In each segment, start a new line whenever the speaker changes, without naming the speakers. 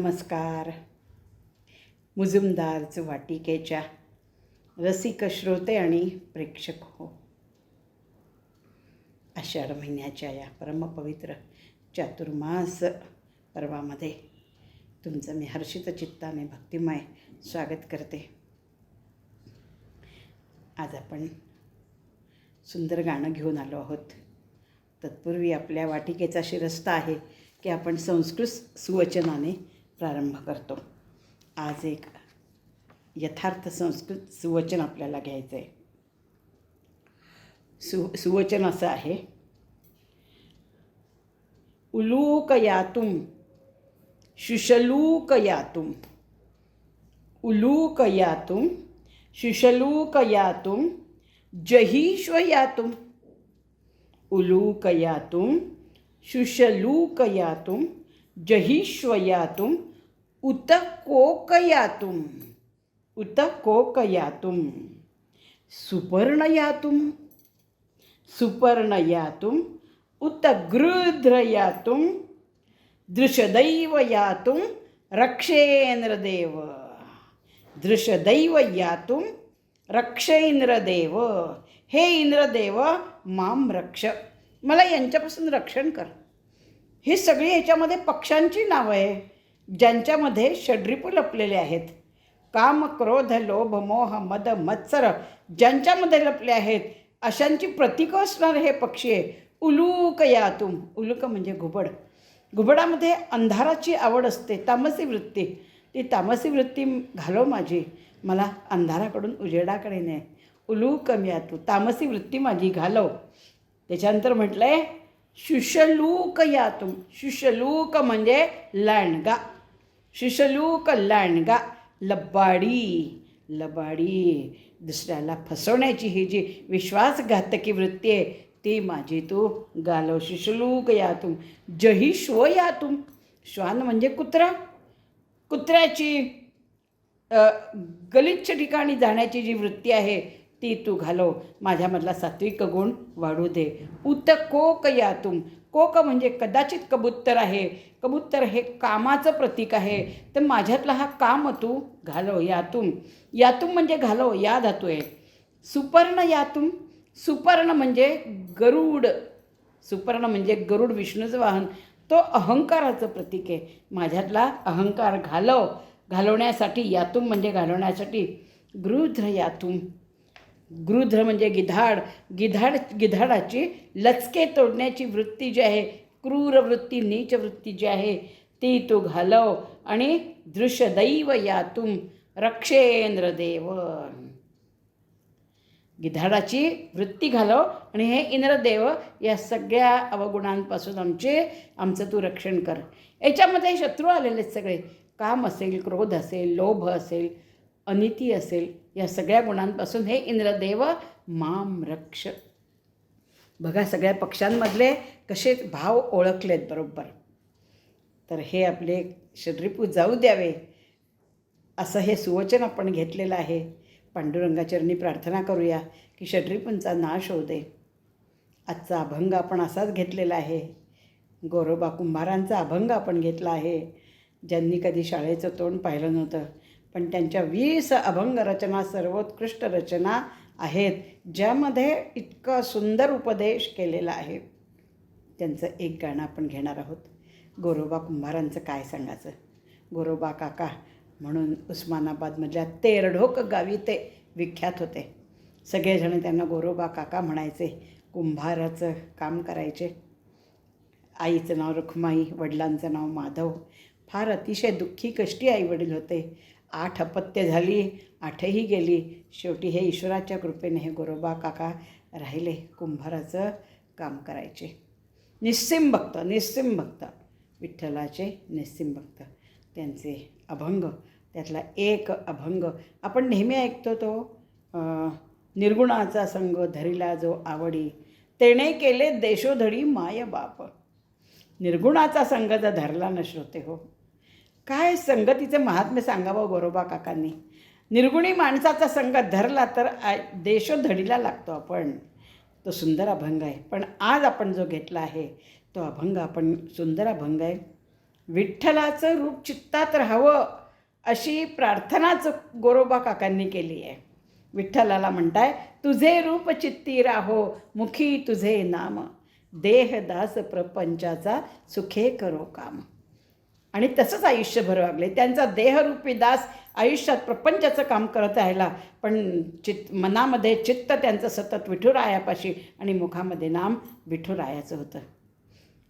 नमस्कार. मुजुमदार वाटिकेच्या रसिक श्रोते आणि प्रेक्षक हो. आषाढ महिन्याच्या या परमपवित्र चातुर्मास पर्वामध्ये तुमचं मी हर्षित चित्ताने भक्तिमय स्वागत करते. आज आपण सुंदर गाणं घेऊन आलो आहोत. तत्पूर्वी आपल्या वाटिकेचा शिरस्ता आहे की आपण संस्कृत सुवचनाने प्रारंभ करतो. आज एक यथार्थ संस्कृत सुवचन आपल्याला घ्यायचं आहे सु सुवचन असं आहे. उलूकयातुम शुशलूकयातुम उलूकयातुम शुशलूकयातुम जहीश्वयातुम उलूकयातुम शुशलूकयातुम जहीश्वयातुम उत कोकयातुम उत कोकयातुम सुपर्णयातुम। सुपर्णयातुम। उत गृध्रयातुम दृशदैव यातुम रक्षेंद्रदेव दृशदैव यातुम रक्षेंद्रदेव हे इंद्रदेव माम रक्ष। मला यांच्यापासून रक्षण कर. ही सगळी याच्यामध्ये पक्षांची नावं आहे. ज्यांच्यामध्ये षड्रिपू लपलेले आहेत. काम क्रोध लोभ मोह मद मत्सर ज्यांच्यामध्ये लपले आहेत अशांची प्रतीक असणारे हे पक्षी आहे. उलूक यातुम उलूक म्हणजे घुबड. घुबडामध्ये अंधाराची आवड असते तामसी वृत्ती. ती तामसी वृत्ती घालव माझी. मला अंधाराकडून उजेडाकडे नाही उलूक यातू तामसी वृत्ती माझी घालव. त्याच्यानंतर म्हटलं आहे शुशलूक यातुम शुशलूक म्हणजे लांडगा. शुशलूक लांडगा लबाडी लबाडी. दुसऱ्याला फसवण्याची ही जी विश्वासघातकी वृत्ती आहे ती माझी तू गालव शुशलूक यातुम जही श्व यातुम श्वान म्हणजे कुत्रा. कुत्र्याची गलिच्छ ठिकाणी जाण्याची जी वृत्ती आहे ती तू घालव. माझ्यामधला सात्विक गुण वाढू दे. उतकोक कोक कोक म्हणजे कदाचित कबूतर आहे. कबूतर हे कामाचं प्रतीक आहे. तर माझ्यातला हा काम तू घालव यातून. यातून म्हणजे घालव या धातू आहे सुपर्ण यातून. सुपर्ण म्हणजे गरुड. सुपर्ण म्हणजे गरुड विष्णूचं वाहन. तो अहंकाराचं प्रतीक आहे. माझ्यातला अहंकार घालव. घालवण्यासाठी यातून म्हणजे घालवण्यासाठी गृध्र यातून. गृध्र म्हणजे गिधाड. गिधाड गिधाडाची लचके तोडण्याची वृत्ती जी आहे क्रूर वृत्ती नीच वृत्ती जी आहे ती तू घालव आणि दृश्यदैव यातुम रक्षेंद्र देव गिधाडाची वृत्ती घालव आणि हे इंद्रदेव या सगळ्या अवगुणांपासून आमचे आमचं तू रक्षण कर. याच्यामध्ये शत्रू आलेले आहेत सगळे. काम असेल क्रोध असेल लोभ असेल अनिती असेल या सगळ्या गुणांपासून हे इंद्रदेव माम रक्ष. बघा सगळ्या पक्षांमधले कसे भाव ओळखलेत बरोबर? तर हे आपले शरीपू जाऊ द्यावे असं हे सुवचन आपण घेतलेलं आहे. पांडुरंगाचरणी प्रार्थना करूया की षड्रिपूंचा नाश होऊ दे. आजचा अभंग आपण असाच घेतलेला आहे. गोरोबा कुंभारांचा अभंग आपण घेतला आहे. ज्यांनी कधी शाळेचं तोंड पाहिलं नव्हतं पण त्यांच्या वीस अभंग रचना सर्वोत्कृष्ट रचना आहेत ज्यामध्ये इतका सुंदर उपदेश केलेला आहे. त्यांचं एक गाणं आपण घेणार आहोत. गोरोबा कुंभारांचं काय सांगायचं? गोरोबा काका म्हणून उस्मानाबादमधल्या तेरढोक गावी ते विख्यात होते. सगळेजण त्यांना गोरोबा काका म्हणायचे कुंभाराचं काम करायचे. आईचं नाव रुखमाई वडिलांचं नाव माधव. फार अतिशय दुःखी कष्टी आईवडील होते. आठ अपत्य झाली आठही गेली. शेवटी हे ईश्वराच्या कृपेने हे गोरोबा काका राहिले कुंभाराचं काम करायचे. निस्सिम भक्त निस्सिम भक्त. विठ्ठलाचे निस्सिम भक्त. त्यांचे अभंग त्यातला एक अभंग. आपण नेहमी ऐकतो तो निर्गुणाचा संग धरिला जो आवडी. तेणे केले देशोधडी माय बाप. निर्गुणाचा संग जर धरला न श्रोते हो. काय संगतीचं महात्म्य सांगावं गोरोबा काकांनी? निर्गुणी माणसाचा संग धरला तर आय देशोधडीला लागतो आपण. तो सुंदर अभंग आहे. पण आज आपण जो घेतला आहे तो अभंग आपण सुंदर अभंग आहे. विठ्ठलाचं रूप चित्तात राहावं अशी प्रार्थनाच गोरोबा काकांनी केली आहे. विठ्ठलाला म्हणताय तुझे रूप चित्ती राहो मुखी तुझे नाम. देहदास प्रपंचाचा सुखे करो काम. आणि तसंच आयुष्यभर लागले त्यांचा देहरूपी दास आयुष्यात प्रपंचाचं काम करत राहिला. पण चित मनामध्ये चित्त त्यांचं सतत विठुरायापाशी आणि मुखामध्ये नाम विठुरायाचं होतं.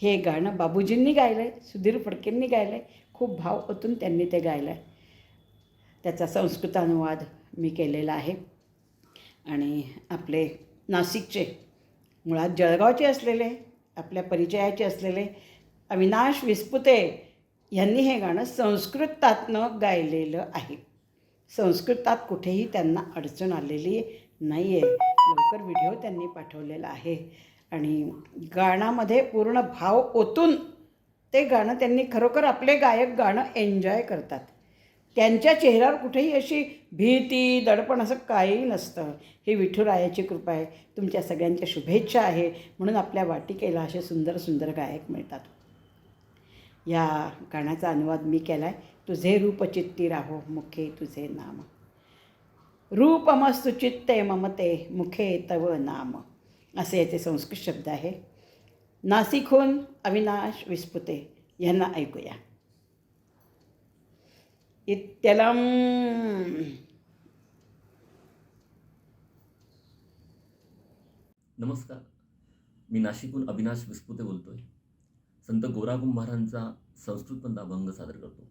हे गाणं बाबूजींनी गायलं आहे सुधीर फडकेंनी गायलं आहे खूप भाव ओतून त्यांनी ते गायलं आहे त्याचा संस्कृतानुवाद मी केलेला आहे. आणि आपले नाशिकचे मुळात जळगावचे असलेले आपल्या परिचयाचे असलेले अविनाश विस्पुते यांनी हे गाणं संस्कृतातनं गायलेलं आहे. संस्कृतात कुठेही त्यांना अडचण आलेली नाही आहे लवकर व्हिडिओ त्यांनी पाठवलेला आहे. आणि गाण्यामध्ये पूर्ण भाव ओतून ते गाणं त्यांनी खरोखर आपले गायक गाणं एन्जॉय करतात. त्यांच्या चेहऱ्यावर कुठेही अशी भीती दडपण असं काही नसतं. ही विठुरायाची कृपा आहे. तुमच्या सगळ्यांच्या शुभेच्छा आहे. म्हणून आपल्या वाटिकेला असे सुंदर सुंदर गायक मिळतात. या गाण्याचा अनुवाद मी केला आहे तुझे रूप चित्ती राहो मुखे तुझे नाम. रूपमस्तु चित्ते ममते मुखे तव नाम. असे याचे संस्कृत शब्द आहे. नासिकहून अविनाश विस्पुते यांना ऐकूया. इत्यलम.
नमस्कार. मी नाशिकहून अविनाश विस्पुते बोलतोय. संत गोरा कुंभारांचा संस्कृतमधला अभंग सादर करतो.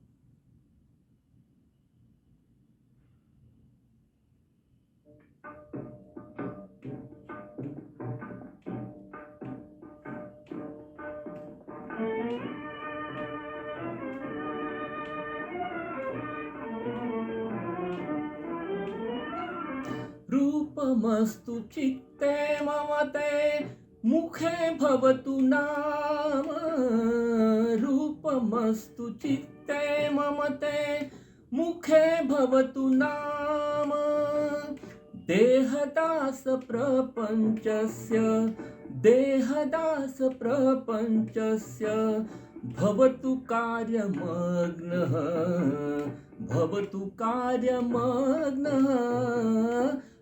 रूपमस्तु चित्ते ममते मुखे भवतु ना। मस्तु चित्ते ममते मुखे भवतु नाम। देहदास प्रपञ्चस्य देहदास प्रपञ्चस्य भवतु कार्यमग्नः भवतु कार्यमग्नः।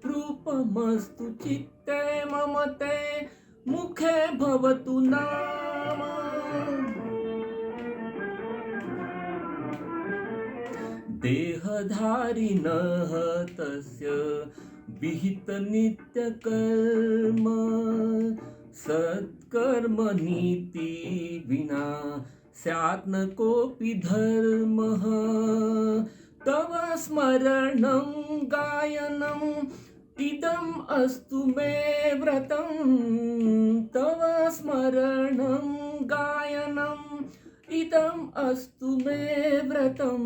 रूपमस्तु चित्ते ममते मुखे भवतु नाम। देहधारिणः तस्य विहितनित्यकर्म सत्कर्मनीति विना स्यात् न कोऽपि धर्मः। तव स्मरणं गायनम् इदम् अस्तु मे व्रतम्। इदम् अस्तु मे व्रतं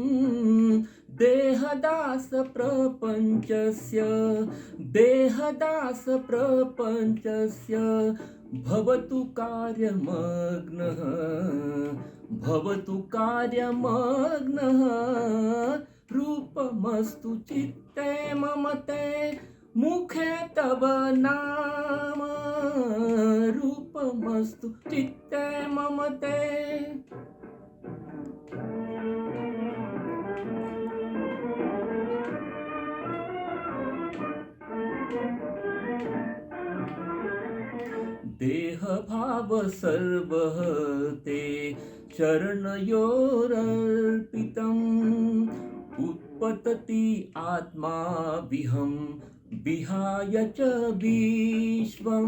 देहदासप्रपञ्चस्य देहदासप्रपञ्चस्य भवतु कार्यमग्नः भवतु कार्यमग्नः। रूपमस्तु चित्ते ममते मुखे तव नाम। रूपमस्तु चित्ते देह भाव सर्व ते चरणयोरर्पितम् उत्पतति आत्मा विहं विहाय च विश्वं।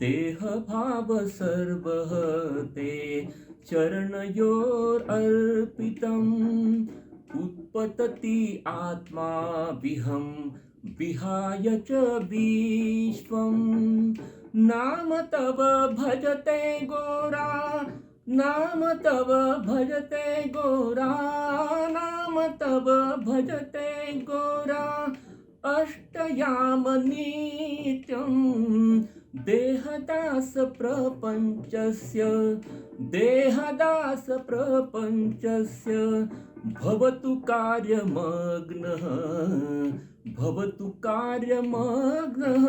देहभाव सर्व ते चरणयोरर्पितम् उत्पतति आत्मा विहं विहाय च विश्वं नाम तव भजते गोरा नाम तव भजते गोरा नाम तव भजते गोरा। अष्टयाम नित्यं देहदास प्रपञ्चस्य देहदास प्रपञ्चस्य भवतु कार्यमग्नः भवतु कार्यमग्नः।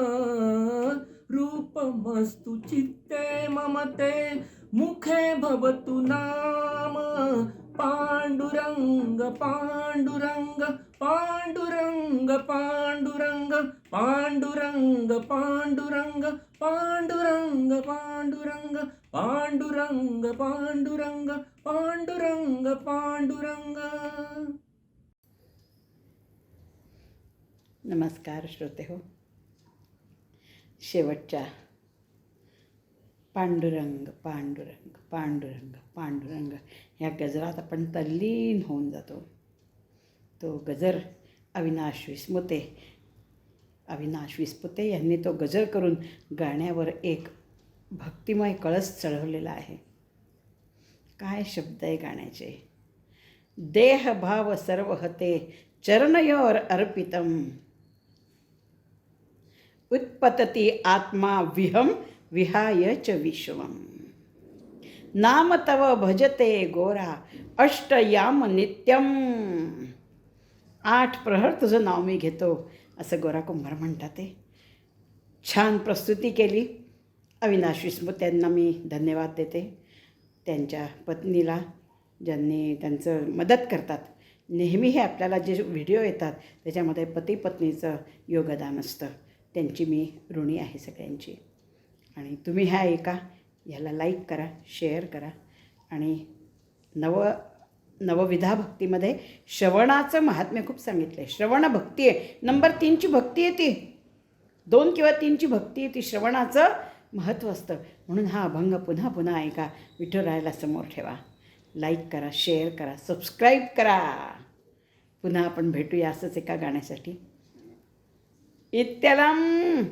रूपमस्तु चित्ते ममते मुखे भवतु नाम। पाण्डुरङ्ग पाण्डुरङ्ग पांडुरंग पांडुरंग पांडुरंग पांडुरंग पांडुरंग पांडुरंग पांडुरंग पांडुरंग पांडुरंग पांडुरंग
नमस्कार श्रोते हो शेवटच्या पांडुरंग पांडुरंग पांडुरंग पांडुरंग ह्या गजरात आपण तल्लीन होऊन जातो तो गजर अविनाश विस्मुते. अविनाश विस्पुते यांनी तो गजर करून गाण्यावर एक भक्तिमय कळस चढवलेला आहे. काय शब्द आहे गाण्याचे? देह भाव सर्व हते चरणयोर अर्पितम. उत्पतती आत्मा विहम विहाय च विश्वम. नाम तव भजते गोरा अष्टयाम नित्यम. आठ प्रहर तुझं नाव मी घेतो असं गोरा कुंभार म्हणतात ते. छान प्रस्तुती केली. अविनाश विस्मृत त्यांना मी धन्यवाद देते. त्यांच्या पत्नीला ज्यांनी त्यांचं मदत करतात. नेहमी हे आपल्याला जे व्हिडिओ येतात त्याच्यामध्ये पती पत्नीचं योगदान असतं. त्यांची मी ऋणी आहे सगळ्यांची. आणि तुम्ही ह्या ऐका ह्याला लाईक करा शेअर करा. आणि नव नवविधा भक्तीमध्ये श्रवणाचं महात्म्य खूप सांगितलं आहे श्रवण भक्ती आहे. नंबर तीनची भक्ती आहे ती. दोन किंवा तीनची भक्ती आहे ती श्रवणाचं महत्त्व असतं. म्हणून हा अभंग पुन्हा पुन्हा ऐका. विठुरायाला समोर ठेवा. लाईक करा शेअर करा सबस्क्राईब करा. पुन्हा आपण भेटूया असंच एका गाण्यासाठी. इत्यलम!